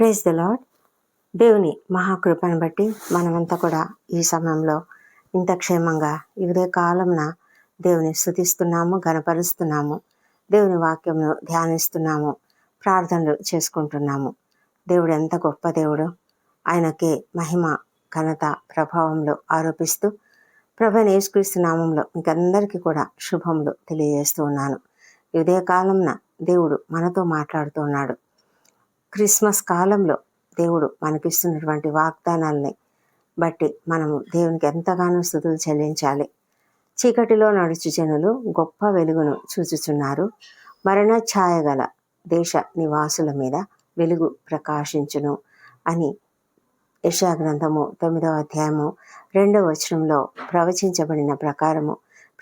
Praise the lord దేవుని మహాకృపను బట్టి మనమంతా కూడా ఈ సమయంలో ఇంత క్షేమంగా ఇదే కాలంన దేవుని స్థుతిస్తున్నాము గనపరుస్తున్నాము దేవుని వాక్యంను ధ్యానిస్తున్నాము ప్రార్థనలు చేసుకుంటున్నాము. దేవుడు ఎంత గొప్ప దేవుడు. ఆయనకే మహిమ ఘనత ప్రభావంలో ఆరోపిస్తూ ప్రభు యేసుక్రీస్తు నామంలో మీకందరికీ కూడా శుభములు తెలియజేస్తూ ఉన్నాను. ఇదే కాలంన దేవుడు మనతో మాట్లాడుతున్నాడు క్రిస్మస్ కాలంలో దేవుడు మనకిస్తున్నటువంటి వాగ్దానాలని బట్టి మనము దేవునికి ఎంతగానో స్థుతులు చెల్లించాలి. చీకటిలో నడుచు జనులు గొప్ప వెలుగును చూచుచున్నారు. మరణ ఛాయ గల దేశ నివాసుల మీద వెలుగు ప్రకాశించును అని యశా గ్రంథము తొమ్మిదవ అధ్యాయము రెండవ వచనంలో ప్రవచించబడిన ప్రకారము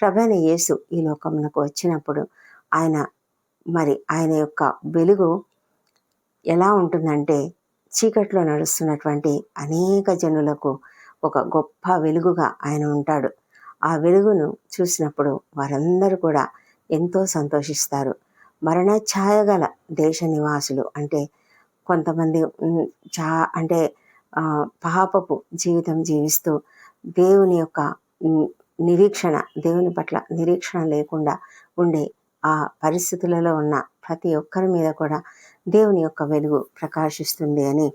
ప్రభైన యేసు ఈ లోకమునకు వచ్చినప్పుడు ఆయన మరి ఆయన యొక్క వెలుగు ఎలా ఉంటుందంటే చీకట్లో నడుస్తున్నటువంటి అనేక జనులకు ఒక గొప్ప వెలుగుగా ఆయన ఉంటాడు. ఆ వెలుగును చూసినప్పుడు వారందరూ కూడా ఎంతో సంతోషిస్తారు. మరణఛాయ గల దేశ నివాసులు అంటే కొంతమంది చా అంటే పాపపు జీవితం జీవిస్తూ దేవుని యొక్క నిరీక్షణ దేవుని పట్ల నిరీక్షణ లేకుండా ఉండే ఆ పరిస్థితులలో ఉన్న ప్రతి ఒక్కరి మీద కూడా దేవుని యొక్క వెలుగు ప్రకాశిస్తుంది అని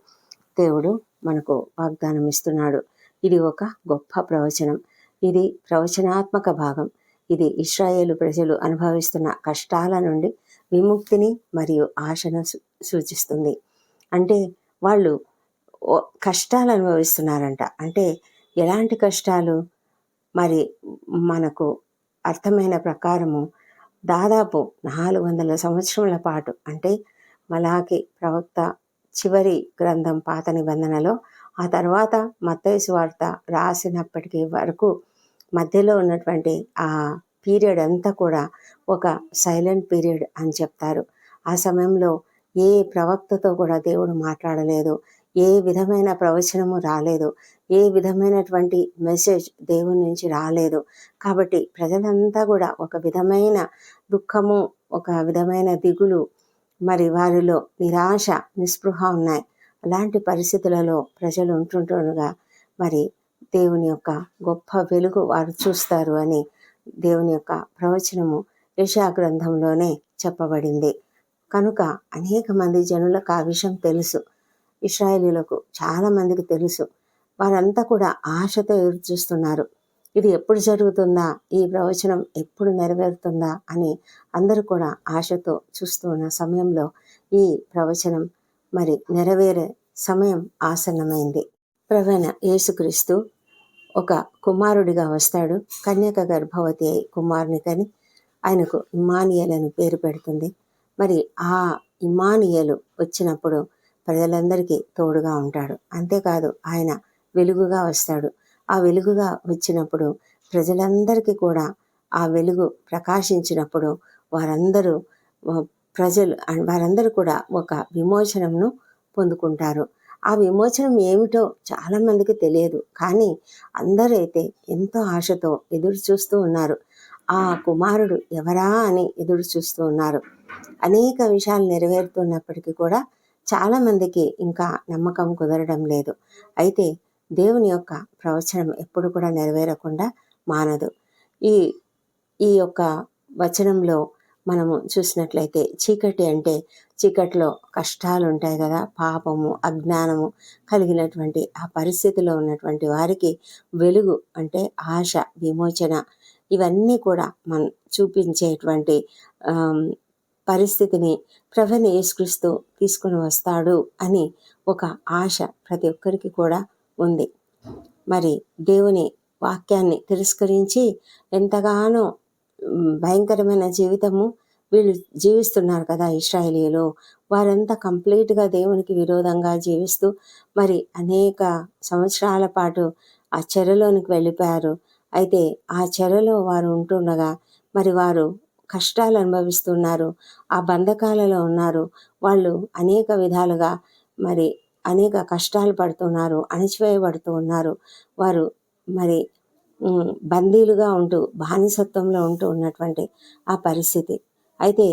దేవుడు మనకు వాగ్దానం ఇస్తున్నాడు. ఇది ఒక గొప్ప ప్రవచనం. ఇది ప్రవచనాత్మక భాగం. ఇది ఇస్రాయేలు ప్రజలు అనుభవిస్తున్న కష్టాల నుండి విముక్తిని మరియు ఆశను సూ- సూచిస్తుంది. అంటే వాళ్ళు కష్టాలు అనుభవిస్తున్నారంట. అంటే ఎలాంటి కష్టాలు? మరి మనకు అర్థమైన ప్రకారము దాదాపు నాలుగు వందల సంవత్సరముల పాటు అంటే మలాకి ప్రవక్త చివరి గ్రంథం పాత నిబంధనలో ఆ తర్వాత మత్తయసు వార్త రాసినప్పటికీ వరకు మధ్యలో ఉన్నటువంటి ఆ పీరియడ్ అంతా కూడా ఒక సైలెంట్ పీరియడ్ అని చెప్తారు. ఆ సమయంలో ఏ ప్రవక్తతో కూడా దేవుడు మాట్లాడలేదు. ఏ విధమైన ప్రవచనము రాలేదు. ఏ విధమైనటువంటి మెసేజ్ దేవుని నుంచి రాలేదు. కాబట్టి ప్రజలంతా కూడా ఒక విధమైన దుఃఖము ఒక విధమైన దిగులు మరి వారిలో నిరాశ నిస్పృహ ఉన్నాయి. అలాంటి పరిస్థితులలో ప్రజలు ఉంటుండగా మరి దేవుని యొక్క గొప్ప వెలుగు వారు చూస్తారు అని దేవుని యొక్క ప్రవచనము యశా గ్రంథంలోనే చెప్పబడింది. కనుక అనేక మంది జనులకు ఆ విషయం తెలుసు. ఇస్రాయేలీలకు చాలామందికి తెలుసు. వారంతా కూడా ఆశతో ఎదురు చూస్తున్నారు. ఇది ఎప్పుడు జరుగుతుందా? ఈ ప్రవచనం ఎప్పుడు నెరవేరుతుందా? అని అందరూ కూడా ఆశతో చూస్తున్న సమయంలో ఈ ప్రవచనం మరి నెరవేరే సమయం ఆసన్నమైంది. ప్రవీణ యేసుక్రీస్తు ఒక కుమారుడిగా వస్తాడు. కన్యక గర్భవతి అయి కుమారుని కని ఆయనకు ఇమానియల్ అని పేరు పెడుతుంది. మరి ఆ ఇమానియలు వచ్చినప్పుడు ప్రజలందరికీ తోడుగా ఉంటాడు. అంతేకాదు ఆయన వెలుగుగా వస్తాడు. ఆ వెలుగుగా వచ్చినప్పుడు ప్రజలందరికీ కూడా ఆ వెలుగు ప్రకాశించినప్పుడు వారందరూ ప్రజలు వారందరూ కూడా ఒక విమోచనంను పొందుకుంటారు. ఆ విమోచనం ఏమిటో చాలామందికి తెలియదు. కానీ అందరైతే ఎంతో ఆశతో ఎదురు చూస్తూ ఉన్నారు. ఆ కుమారుడు ఎవరా అని ఎదురు చూస్తూ ఉన్నారు. అనేక విషయాలు నెరవేరుతున్నప్పటికీ కూడా చాలామందికి ఇంకా నమ్మకం కుదరడం లేదు. అయితే దేవుని యొక్క ప్రవచనం ఎప్పుడు కూడా నెరవేరకుండా మానదు. ఈ ఈ యొక్క వచనంలో మనము చూసినట్లయితే చీకటి అంటే చీకటిలో కష్టాలు ఉంటాయి కదా పాపము అజ్ఞానము కలిగినటువంటి ఆ పరిస్థితిలో ఉన్నటువంటి వారికి వెలుగు అంటే ఆశ విమోచన ఇవన్నీ కూడా మనం చూపించేటువంటి పరిస్థితిని ప్రభని యేసుక్రీస్తు తీసుకుని వస్తాడు అని ఒక ఆశ ప్రతి ఒక్కరికి కూడా ఉంది. మరి దేవుని వాక్యాన్ని తిరస్కరించి ఎంతగానో భయంకరమైన జీవితము వీళ్ళు జీవిస్తున్నారు కదా ఇస్రాయేలీలు వారంతా కంప్లీట్గా దేవునికి విరోధంగా జీవిస్తూ మరి అనేక సంవత్సరాల పాటు ఆ చెరలోనికి వెళ్ళిపోయారు. అయితే ఆ చెరలో వారు ఉంటుండగా మరి వారు కష్టాలు అనుభవిస్తున్నారు ఆ బంధకాలలో ఉన్నారు. వాళ్ళు అనేక విధాలుగా మరి అనేక కష్టాలు పడుతున్నారు అణిచివేయబడుతూ ఉన్నారు. వారు మరి బందీలుగా ఉంటూ బానిసత్వంలో ఉంటూ ఉన్నటువంటి ఆ పరిస్థితి. అయితే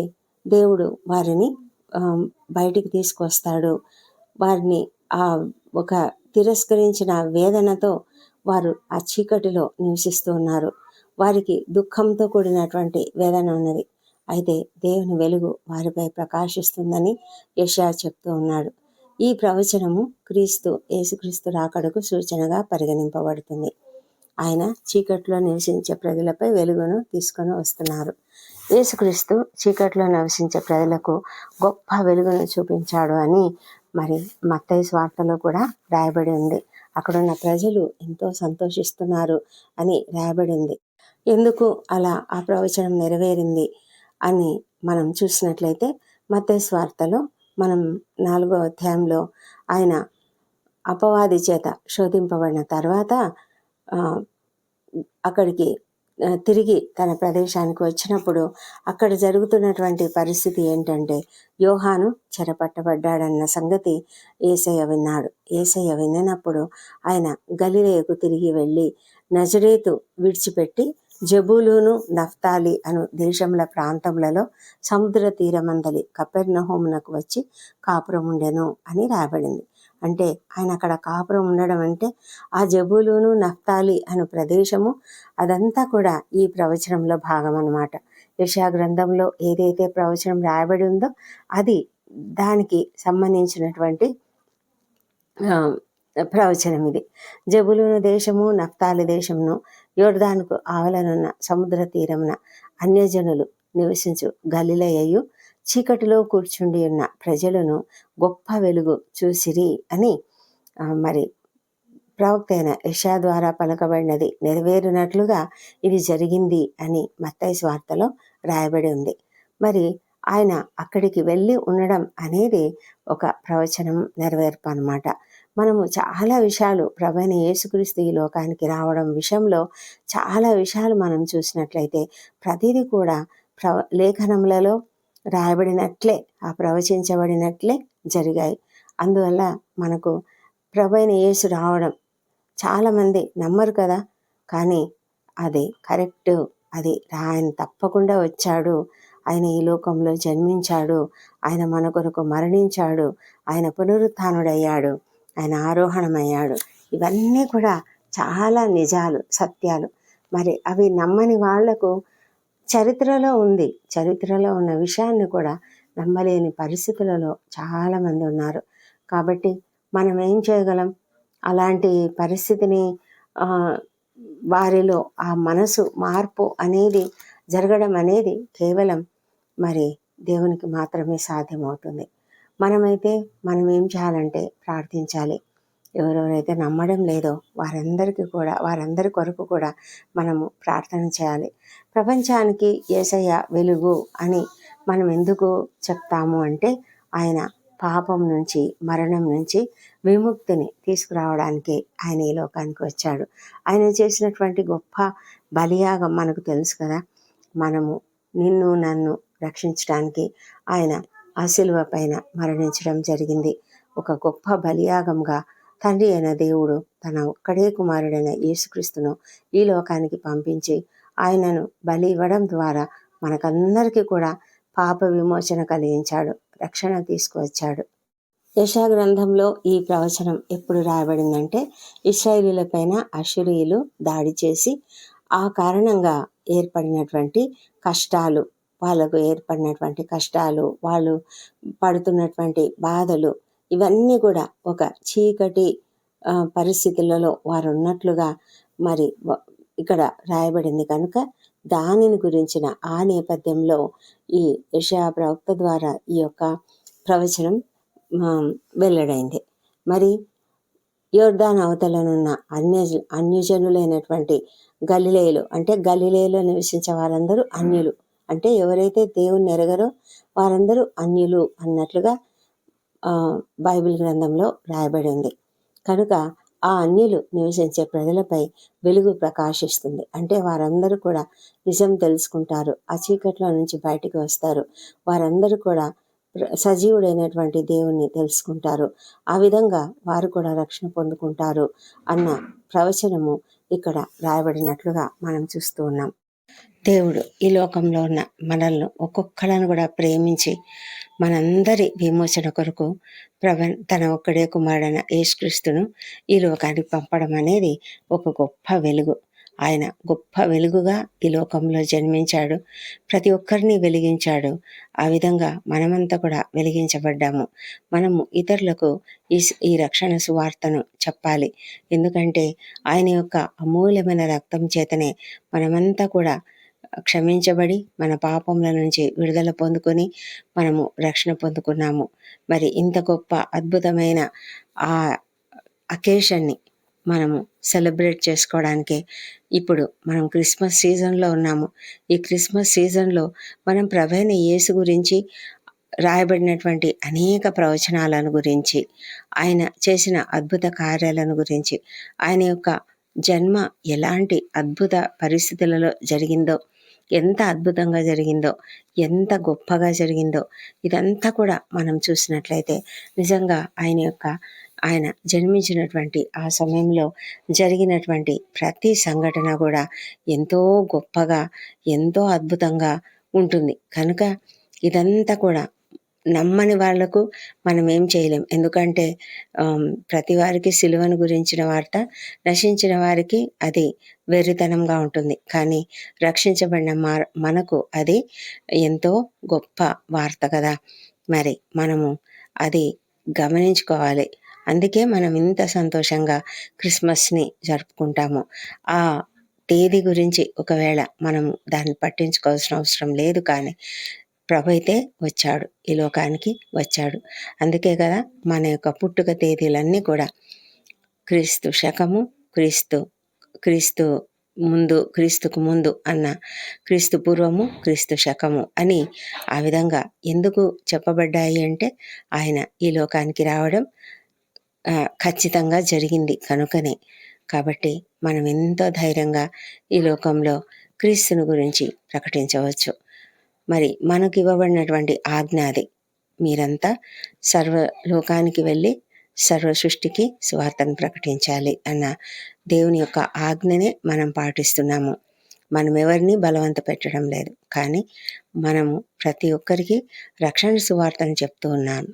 దేవుడు వారిని బయటికి తీసుకొస్తాడు. వారిని ఆ ఒక తిరస్కరించిన వేదనతో వారు ఆ చీకటిలో నివసిస్తూ ఉన్నారు. వారికి దుఃఖంతో కూడినటువంటి వేదన ఉన్నది. అయితే దేవుని వెలుగు వారిపై ప్రకాశిస్తుందని యశా చెప్తూ ఉన్నాడు. ఈ ప్రవచనము క్రీస్తు యేసుక్రీస్తు రాకడకు సూచనగా పరిగణింపబడుతుంది. ఆయన చీకట్లో నివసించే ప్రజలపై వెలుగును తీసుకొని వస్తున్నారు. యేసుక్రీస్తు చీకట్లో నివసించే ప్రజలకు గొప్ప వెలుగును చూపించాడు అని మరి మత్తయ్య స్వార్థలో కూడా రాయబడి ఉంది. అక్కడున్న ప్రజలు ఎంతో సంతోషిస్తున్నారు అని రాయబడి ఉంది. ఎందుకు అలా ఆ ప్రవచనం నెరవేరింది అని మనం చూసినట్లయితే మత్తయ్య స్వార్థలో మనం నాలుగో అధ్యాయంలో ఆయన అపవాది చేత శోధింపబడిన తర్వాత అక్కడికి తిరిగి తన ప్రదేశానికి వచ్చినప్పుడు అక్కడ జరుగుతున్నటువంటి పరిస్థితి ఏంటంటే యోహాను చెరపట్టబడ్డాడన్న సంగతి ఏసయ్య విన్నాడు. ఏసయ్య విన్నప్పుడు ఆయన గలిలేయకు తిరిగి వెళ్ళి నజరేతు విడిచిపెట్టి జబూలును నఫ్తాలి అను దేశముల ప్రాంతములలో సముద్ర తీరమందలి కపెర్నహోమునకు వచ్చి కాపురం ఉండెను అని రాయబడింది. అంటే ఆయన అక్కడ కాపురం ఉండడం అంటే ఆ జబూలును నఫ్తాలి అను ప్రదేశము అదంతా కూడా ఈ ప్రవచనంలో భాగం అనమాట యశా గ్రంథంలో ఏదైతే ప్రవచనం రాయబడి ఉందో అది దానికి సంబంధించినటువంటి ప్రవచనం ఇది జబులును దేశము నఫ్తాలి దేశమును యోర్దానుకు ఆవలనున్న సముద్ర తీరమున అన్యజనులు నివసించు గలిలయ్యు చీకటిలో కూర్చుండి ఉన్న ప్రజలను గొప్ప వెలుగు చూసిరి అని మరి ప్రవక్త అయిన యషా ద్వారా పలకబడినది నెరవేరినట్లుగా ఇది జరిగింది అని మత్తైస్ స్వార్తలో రాయబడి ఉంది. మరి ఆయన అక్కడికి వెళ్ళి ఉండడం అనేది ఒక ప్రవచనం నెరవేర్పు అన్నమాట. మనము చాలా విషయాలు ప్రభైన యేసుక్రీస్తు ఈ లోకానికి రావడం విషయంలో చాలా విషయాలు మనం చూసినట్లయితే ప్రతిదీ కూడా ప్రవ లేఖనములలో రాయబడినట్లే ఆ ప్రవచించబడినట్లే జరిగాయి. అందువల్ల మనకు ప్రభైన యేసు రావడం చాలామంది నమ్మరు కదా కానీ అది కరెక్ట్ అది ఆయన తప్పకుండా వచ్చాడు ఆయన ఈ లోకంలో జన్మించాడు ఆయన మన కొరకు మరణించాడు ఆయన పునరుత్డయ్యాడు ఆయన ఆరోహణమయ్యాడు. ఇవన్నీ కూడా చాలా నిజాలు సత్యాలు. మరి అవి నమ్మని వాళ్ళకు చరిత్రలో ఉంది. చరిత్రలో ఉన్న విషయాన్ని కూడా నమ్మలేని పరిస్థితులలో చాలామంది ఉన్నారు. కాబట్టి మనం ఏం చేయగలం? అలాంటి పరిస్థితిని వారిలో ఆ మనసు మార్పు అనేది జరగడం అనేది కేవలం మరి దేవునికి మాత్రమే సాధ్యమవుతుంది. మనమైతే మనం ఏం చేయాలంటే ప్రార్థించాలి. ఎవరెవరైతే నమ్మడం లేదో వారందరికీ కూడా వారందరి కొరకు కూడా మనము ప్రార్థన చేయాలి. ప్రపంచానికి ఏసయ్య వెలుగు అని మనం ఎందుకు చెప్తాము అంటే ఆయన పాపం నుంచి మరణం నుంచి విముక్తిని తీసుకురావడానికి ఆయన ఈ లోకానికి వచ్చాడు. ఆయన చేసినటువంటి గొప్ప బలియాగం మనకు తెలుసు కదా. మనము నిన్ను నన్ను రక్షించడానికి ఆయన ఆ శిలువ పైన మరణించడం జరిగింది. ఒక గొప్ప బలియాగంగా తండ్రి అయిన దేవుడు తన ఒక్కడే కుమారుడైన యేసుక్రీస్తును ఈ లోకానికి పంపించి ఆయనను బలి ఇవ్వడం ద్వారా మనకందరికీ కూడా పాప విమోచన కలిగించాడు రక్షణ తీసుకువచ్చాడు. యశా గ్రంథంలో ఈ ప్రవచనం ఎప్పుడు రాయబడిందంటే ఇస్రాయిలీలపైన పైన దాడి చేసి ఆ కారణంగా ఏర్పడినటువంటి కష్టాలు వాళ్ళకు ఏర్పడినటువంటి కష్టాలు వాళ్ళు పడుతున్నటువంటి బాధలు ఇవన్నీ కూడా ఒక చీకటి పరిస్థితులలో వారు ఉన్నట్లుగా మరి ఇక్కడ రాయబడింది. కనుక దానిని గురించిన ఆ నేపథ్యంలో ఈ యెషయా ప్రవక్త ద్వారా ఈ యొక్క ప్రవచనం వెల్లడైంది. మరి యోర్దాన్ అవతలనున్న అన్య అన్యజనులైనటువంటి గలిలేయులు అంటే గలిలేయులో నివసించే వారందరూ అన్యులు. అంటే ఎవరైతే దేవుణ్ణి ఎరగరో వారందరూ అన్యులు అన్నట్లుగా బైబిల్ గ్రంథంలో రాయబడి ఉంది. కనుక ఆ అన్యులు నివసించే ప్రజలపై వెలుగు ప్రకాశిస్తుంది. అంటే వారందరూ కూడా నిజం తెలుసుకుంటారు. ఆ చీకట్లో నుంచి బయటికి వస్తారు. వారందరూ కూడా ప్ర- సజీవుడైనటువంటి దేవుణ్ణి తెలుసుకుంటారు. ఆ విధంగా వారు కూడా రక్షణ పొందుకుంటారు అన్న ప్రవచనము ఇక్కడ రాయబడినట్లుగా మనం చూస్తూ ఉన్నాం. దేవుడు ఈ లోకంలో ఉన్న మనల్ని ఒక్కొక్కలను కూడా ప్రేమించి మనందరి విమోచన కొరకు ప్రభ తన ఒక్కడే కుమారుడైన యేసుక్రీస్తును ఈ లోకానికి పంపడం అనేది ఒక గొప్ప వెలుగు. ఆయన గొప్ప వెలుగుగా ఈ లోకంలో జన్మించాడు. ప్రతి ఒక్కరిని వెలిగించాడు. ఆ విధంగా మనమంతా కూడా వెలిగించబడ్డాము. మనము ఇతరులకు ఈ ఈ రక్షణ సువార్తను చెప్పాలి. ఎందుకంటే ఆయన యొక్క అమూల్యమైన రక్తం చేతనే మనమంతా కూడా క్షమించబడి మన పాపముల నుంచి విడుదల పొందుకొని మనము రక్షణ పొందుకున్నాము. మరి ఇంత గొప్ప అద్భుతమైన ఆ అకేషన్ని మనము సెలబ్రేట్ చేసుకోవడానికి. ఇప్పుడు మనం క్రిస్మస్ సీజన్లో ఉన్నాము. ఈ క్రిస్మస్ సీజన్లో మనం ప్రవైన యేసు గురించి రాయబడినటువంటి అనేక ప్రవచనాలను గురించి ఆయన చేసిన అద్భుత కార్యాలను గురించి ఆయన యొక్క జన్మ ఎలాంటి అద్భుత పరిస్థితులలో జరిగిందో ఎంత అద్భుతంగా జరిగిందో ఎంత గొప్పగా జరిగిందో ఇదంతా కూడా మనం చూసినట్లయితే నిజంగా ఆయన యొక్క ఆయన జన్మించినటువంటి ఆ సమయంలో జరిగినటువంటి ప్రతి సంఘటన కూడా ఎంతో గొప్పగా ఎంతో అద్భుతంగా ఉంటుంది. కనుక ఇదంతా కూడా నమ్మని వాళ్ళకు మనం ఏం చేయలేం. ఎందుకంటే ప్రతి వారికి సిలువను గురించిన వార్త నశించిన వారికి అది వెర్రితనంగా ఉంటుంది. కానీ రక్షించబడిన మనకు అది ఎంతో గొప్ప వార్త కదా. మరి మనము అది గమనించుకోవాలి. అందుకే మనం ఇంత సంతోషంగా క్రిస్మస్ని జరుపుకుంటాము. ఆ తేదీ గురించి ఒకవేళ మనం దాన్ని పట్టించుకోవాల్సిన అవసరం లేదు కానీ ప్రభు అయితే వచ్చాడు. ఈ లోకానికి వచ్చాడు. అందుకే కదా మన యొక్క పుట్టుక తేదీలన్నీ కూడా క్రీస్తు శకము క్రీస్తు క్రీస్తు ముందు క్రీస్తుకు ముందు అన్న క్రీస్తు పూర్వము క్రీస్తు శకము అని ఆ విధంగా ఎందుకు చెప్పబడ్డాయి అంటే ఆయన ఈ లోకానికి రావడం ఖచ్చితంగా జరిగింది కనుకనే. కాబట్టి మనం ఎంతో ధైర్యంగా ఈ లోకంలో క్రీస్తుని గురించి ప్రకటించవచ్చు. మరి మనకు ఇవ్వబడినటువంటి ఆజ్ఞ అది. మీరంతా సర్వ లోకానికి వెళ్ళి సర్వ సృష్టికి స్వార్థను ప్రకటించాలి అన్న దేవుని యొక్క ఆజ్ఞనే మనం పాటిస్తున్నాము. మనం ఎవరిని బలవంత పెట్టడం లేదు. కానీ మనము ప్రతి ఒక్కరికి రక్షణ సువార్తను చెప్తూ ఉన్నాం.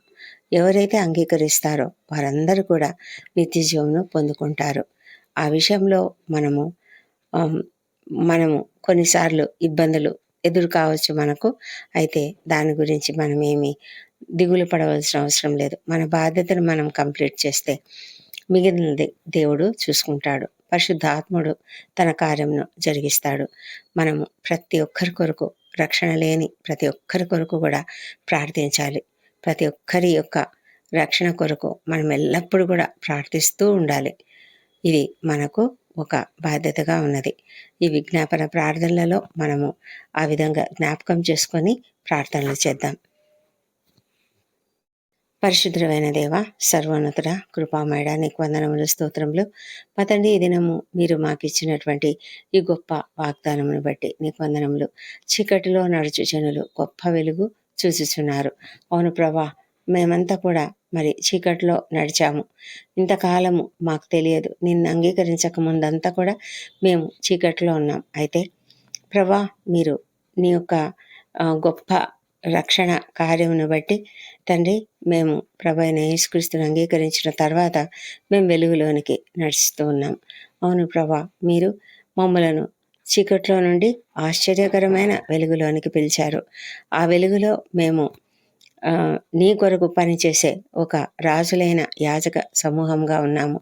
ఎవరైతే అంగీకరిస్తారో వారందరూ కూడా నిత్య జీవనం పొందుకుంటారు. ఆ విషయంలో మనము మనము కొన్నిసార్లు ఇబ్బందులు ఎదురు కావచ్చు మనకు. అయితే దాని గురించి మనం ఏమి దిగులు పడవలసిన అవసరం లేదు. మన బాధ్యతను మనం కంప్లీట్ చేస్తే మిగిలినది దేవుడు చూసుకుంటాడు. పరిశుద్ధాత్ముడు తన కార్యంను జరిగిస్తాడు. మనము ప్రతి ఒక్కరి కొరకు రక్షణ లేని ప్రతి ఒక్కరి కొరకు కూడా ప్రార్థించాలి. ప్రతి ఒక్కరి యొక్క రక్షణ కొరకు మనం ఎల్లప్పుడూ కూడా ప్రార్థిస్తూ ఉండాలి. ఇది మనకు ఒక బాధ్యతగా ఉన్నది. ఈ విజ్ఞాపన ప్రార్థనలలో మనము ఆ విధంగా జ్ఞాపకం చేసుకొని ప్రార్థనలు చేద్దాం. పరిశుద్ధమైన దేవ సర్వోన్నతుడ కృపామేడ నీకు వందనములు స్తోత్రములు. పతండి ఈ దినము మీరు మాకు ఇచ్చినటువంటి ఈ గొప్ప వాగ్దానమును బట్టి నీకు వందనములు. చీకటిలో నడుచు జనులు గొప్ప వెలుగు చూచుచున్నారు అవును ప్రభా మేమంతా కూడా మరి చీకట్లో నడిచాము. ఇంతకాలము మాకు తెలియదు. నిన్ను అంగీకరించక ముందంతా కూడా మేము చీకట్లో ఉన్నాం. అయితే ప్రభా మీరు నీ యొక్క గొప్ప రక్షణ కార్యమును బట్టి తండ్రి మేము ప్రభైన యేసుక్రీస్తుని అంగీకరించిన తర్వాత మేము వెలుగులోనికి నడుస్తూ ఉన్నాం. అవును ప్రభా మీరు మమ్మలను చీకట్లో నుండి ఆశ్చర్యకరమైన వెలుగులోనికి పిలిచారు. ఆ వెలుగులో మేము నీ కొరకు పనిచేసే ఒక రాజులైన యాజక సమూహంగా ఉన్నాము.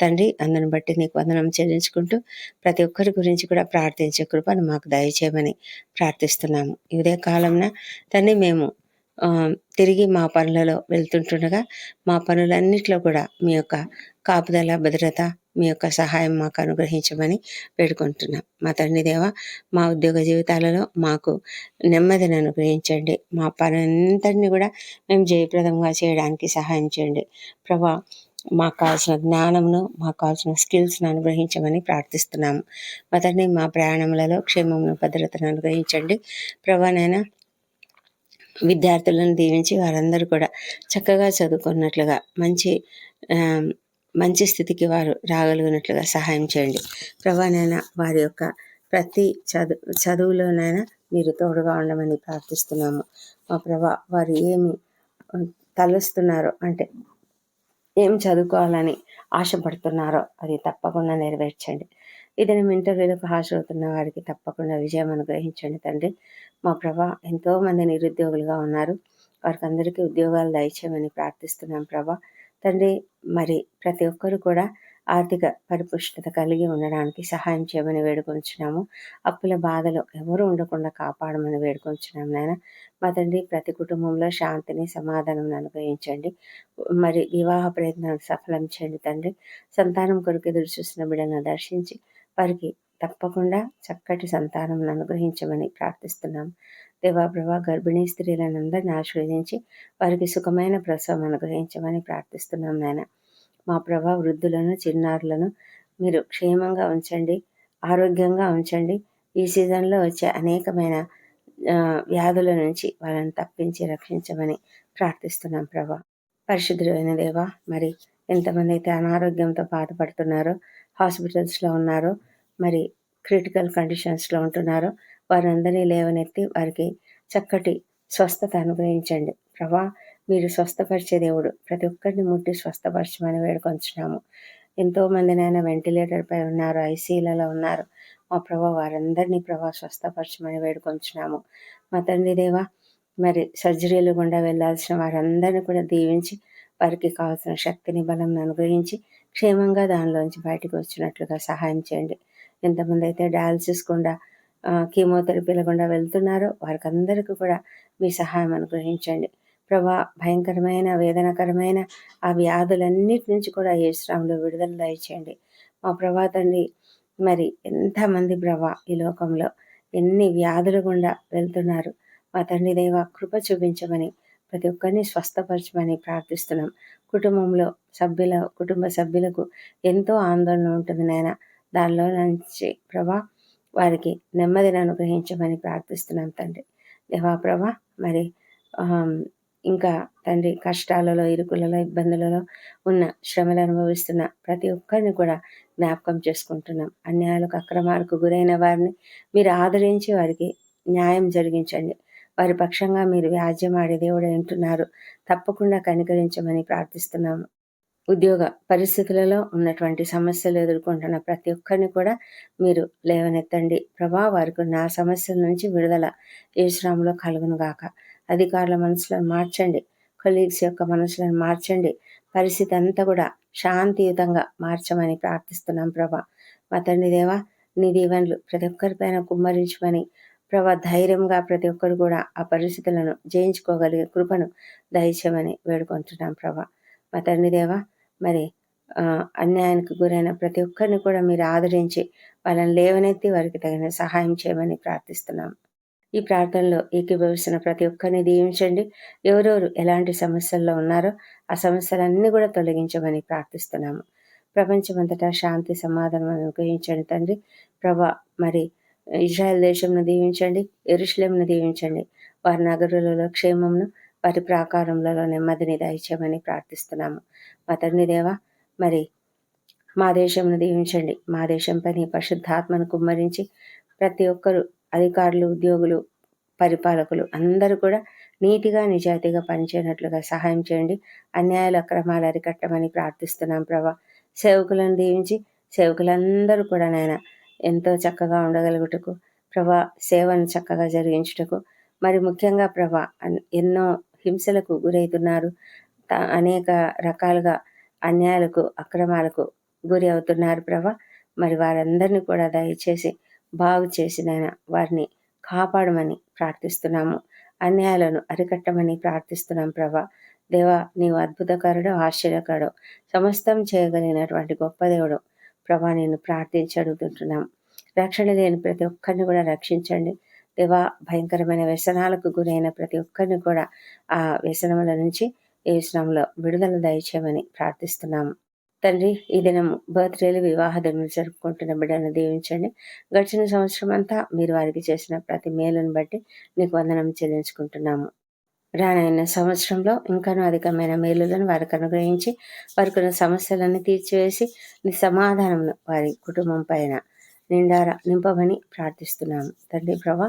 తండ్రి అందరిని బట్టి నీకు వందనం చెల్లించుకుంటూ ప్రతి ఒక్కరి గురించి కూడా ప్రార్థించే కృపను మాకు దయచేయమని ప్రార్థిస్తున్నాము. ఇదే కాలంన తండ్రి మేము తిరిగి మా పనులలో వెళ్తుంటుండగా మా పనులన్నిట్లో కూడా మీ యొక్క కాపుదల భద్రత మీ యొక్క సహాయం మాకు అనుగ్రహించమని వేడుకుంటున్నాం. మా తండ్రి దేవ మా ఉద్యోగ జీవితాలలో మాకు నెమ్మదిని అనుగ్రహించండి. మా పనంతటిని కూడా మేము జయప్రదంగా చేయడానికి సహాయం చేయండి. ప్రభా మాకు కావాల్సిన జ్ఞానమును మాకు కావాల్సిన స్కిల్స్ను అనుగ్రహించమని ప్రార్థిస్తున్నాము. మా తండ్రి మా ప్రయాణములలో క్షేమమును భద్రతను అనుగ్రహించండి. ప్రభానైనా విద్యార్థులను దీవించి వారందరూ కూడా చక్కగా చదువుకున్నట్లుగా మంచి మంచి స్థితికి వారు రాగలిగినట్లుగా సహాయం చేయండి. ప్రభానైనా వారి యొక్క ప్రతి చదువు చదువులోనైనా మీరు తోడుగా ఉండమని ప్రార్థిస్తున్నాము. మా ప్రభా వారు ఏమి తలుస్తున్నారో అంటే ఏం చదువుకోవాలని ఆశపడుతున్నారో అది తప్పకుండా నెరవేర్చండి. ఇది మేము ఇంటర్వ్యూలకు హాజరవుతున్న వారికి తప్పకుండా విజయం అనుగ్రహించండి తండ్రి. మా ప్రభా ఎంతోమంది నిరుద్యోగులుగా ఉన్నారు. వారికి అందరికీ ఉద్యోగాలు దయచేయమని ప్రార్థిస్తున్నాం ప్రభా. తండ్రి మరి ప్రతి ఒక్కరు కూడా ఆర్థిక పరిపుష్టత కలిగి ఉండడానికి సహాయం చేయమని వేడుకొంచున్నాము. అప్పుల బాధలు ఎవరు ఉండకుండా కాపాడమని వేడుకొంచున్నాం నాయన. మా తండ్రి ప్రతి కుటుంబంలో శాంతిని సమాధానం అనుగ్రహించండి మరి వివాహ ప్రయత్నాలు సఫలం చేయండి తండ్రి. సంతానం కొరకు ఎదురు చూసిన బిడ్డలను దర్శించి వారికి తప్పకుండా చక్కటి సంతానం అనుగ్రహించమని ప్రార్థిస్తున్నాం దేవాప్రభా గర్భిణీ స్త్రీలను అందరిని ఆశీర్వదించి వారికి సుఖమైన ప్రసవం అనుగ్రహించమని ప్రార్థిస్తున్నాం నాయన. మా ప్రభా వృద్ధులను చిన్నారులను మీరు క్షేమంగా ఉంచండి ఆరోగ్యంగా ఉంచండి. ఈ సీజన్లో వచ్చే అనేకమైన వ్యాధుల నుంచి వాళ్ళని తప్పించి రక్షించమని ప్రార్థిస్తున్నాం ప్రభా. పరిశుద్ధుడైన దేవా మరి ఎంతమంది అయితే అనారోగ్యంతో బాధపడుతున్నారో హాస్పిటల్స్లో ఉన్నారో మరి క్రిటికల్ కండిషన్స్లో ఉంటున్నారో వారందరినీ లేవనెత్తి వారికి చక్కటి స్వస్థత అనుగ్రహించండి. ప్రభా మీరు స్వస్థపరిచే దేవుడు. ప్రతి ఒక్కరిని ముట్టి స్వస్థపరచమని వేడుకొంచున్నాము. ఎంతో మందినైనా వెంటిలేటర్పై ఉన్నారు ఐసీలలో ఉన్నారు. మా ప్రభా వారందరినీ ప్రభా స్వస్థపరచమని వేడుకొంచున్నాము. మా తండ్రి దేవా మరి సర్జరీలు గుండా వెళ్ళాల్సిన వారందరినీ కూడా దీవించి వారికి కావాల్సిన శక్తిని బలం అనుగ్రహించి క్షేమంగా దానిలోంచి బయటకు వచ్చినట్లుగా సహాయం చేయండి. ఎంతమంది అయితే డయాలసిస్ గుండా కీమోథెరపీల గుండా వెళ్తున్నారో. వారికి అందరికీ కూడా మీ సహాయం అనుగ్రహించండి. ప్రభా భయంకరమైన వేదనకరమైన ఆ వ్యాధులన్నిటి నుంచి కూడా ఏశ్రాములు విడుదల దయచేయండి. మా ప్రభా తండ్రి మరి ఎంతమంది ప్రభా ఈ లోకంలో ఎన్ని వ్యాధులు గుండా వెళ్తున్నారు. మా తండ్రి దేవ కృప చూపించమని ప్రతి ఒక్కరిని స్వస్థపరచమని ప్రార్థిస్తున్నాం. కుటుంబంలో సభ్యుల కుటుంబ సభ్యులకు ఎంతో ఆందోళన ఉంటుంది నాయన. దానిలో నుంచి ప్రభా వారికి నెమ్మదిని అనుగ్రహించమని ప్రార్థిస్తున్నాం తండ్రి. దేవాప్రభా మరి ఇంకా తండ్రి కష్టాలలో ఇరుకులలో ఇబ్బందులలో ఉన్న శ్రమలు అనుభవిస్తున్న ప్రతి ఒక్కరిని కూడా జ్ఞాపకం చేసుకుంటున్నాం. అన్యాయాలకు అక్రమాలకు గురైన వారిని మీరు ఆదరించి వారికి న్యాయం జరిగించండి. వారి పక్షంగా మీరు వ్యాజ్యమాడే దేవుడు వింటున్నారు తప్పకుండా కనికరించమని ప్రార్థిస్తున్నాము. ఉద్యోగ పరిస్థితులలో ఉన్నటువంటి సమస్యలు ఎదుర్కొంటున్న ప్రతి ఒక్కరిని కూడా మీరు లేవనెత్తండి. ప్రభా వారికి నా సమస్యల నుంచి విడుదల ఏ కలుగును గాక. అధికారుల మనసులను మార్చండి. కొలీగ్స్ యొక్క మనసులను మార్చండి. పరిస్థితి అంతా కూడా శాంతియుతంగా మార్చమని ప్రార్థిస్తున్నాం ప్రభా. మా తండ్రి దేవా నీ దీవెనలు ప్రతి ఒక్కరిపైన కుమ్మరించమని ప్రభా ధైర్యంగా ప్రతి ఒక్కరు కూడా ఆ పరిస్థితులను జయించుకోగలిగే కృపను దయచేయమని వేడుకుంటున్నాం ప్రభా. మా తండ్రి దేవా మరి అన్యాయానికి గురైన ప్రతి ఒక్కరిని కూడా మీరు ఆదరించి వాళ్ళని లేవనెత్తి వారికి తగిన సహాయం చేయమని ప్రార్థిస్తున్నాం. ఈ ప్రార్థనలో ఏకీభవిస్తున్న ప్రతి ఒక్కరిని దీవించండి. ఎవరెవరు ఎలాంటి సమస్యల్లో ఉన్నారో ఆ సమస్యలన్నీ కూడా తొలగించమని ప్రార్థిస్తున్నాము. ప్రపంచమంతటా శాంతి సమాధానం అనుగ్రహించండి తండ్రి. ప్రభా మరి ఇజ్రాయెల్ దేశంను దీవించండి ఎరుషులేంను దీవించండి. వారి నగరులలో క్షేమంను వారి ప్రాకారంలో నెమ్మదిని దయచేయమని ప్రార్థిస్తున్నాము. మా తండ్రి దేవ మరి మా దేశంను దీవించండి. మా దేశంపై నీ పరిశుద్ధాత్మను కుమ్మరించి ప్రతి ఒక్కరు అధికారులు ఉద్యోగులు పరిపాలకులు అందరూ కూడా నీతిగా నిజాయితీగా పనిచేయనట్లుగా సహాయం చేయండి. అన్యాయాలు అక్రమాలు అరికట్టమని ప్రార్థిస్తున్నాం ప్రభా. సేవకులను దీవించి సేవకులందరూ కూడా నాయన ఎంతో చక్కగా ఉండగలుగుటకు ప్రభా సేవను చక్కగా జరిగించుటకు. మరి ముఖ్యంగా ప్రభా ఎన్నో హింసలకు గురవుతున్నారు. అనేక రకాలుగా అన్యాయాలకు అక్రమాలకు గురి అవుతున్నారు ప్రభా. మరి వారందరినీ కూడా దయచేసి బాగు చేసిన వారిని కాపాడమని ప్రార్థిస్తున్నాము. అన్యాయాలను అరికట్టమని ప్రార్థిస్తున్నాం ప్రభా. దేవా నీవు అద్భుతకరుడు ఆశ్చర్యకరుడు సమస్తం చేయగలిగినటువంటి గొప్ప దేవుడు. ప్రభా నేను ప్రార్థించి అడుగుతుంటున్నాం. రక్షణ లేని ప్రతి ఒక్కరిని కూడా రక్షించండి. దేవా భయంకరమైన వ్యసనాలకు గురైన ప్రతి ఒక్కరిని కూడా ఆ వ్యసనముల నుంచి ఏ శ్రమంలో విడుదల దయచేయమని ప్రార్థిస్తున్నాము తండ్రి ఈ దినం బర్త్డేలు వివాహ దినం జరుపుకుంటున్న బిడ్డను దీవించండి. గడిచిన సంవత్సరం అంతా మీరు వారికి చేసిన ప్రతి మేలును బట్టి నీకు వందనం చెల్లించుకుంటున్నాము. రానైన సంవత్సరంలో ఇంకానూ అధికమైన మేలులను వారికి అనుగ్రహించి వారికి ఉన్న సమస్యలన్నీ తీర్చివేసి నీ సమాధానమును వారి కుటుంబం పైన నిండారా నింపమని ప్రార్థిస్తున్నాము తండ్రి ప్రభా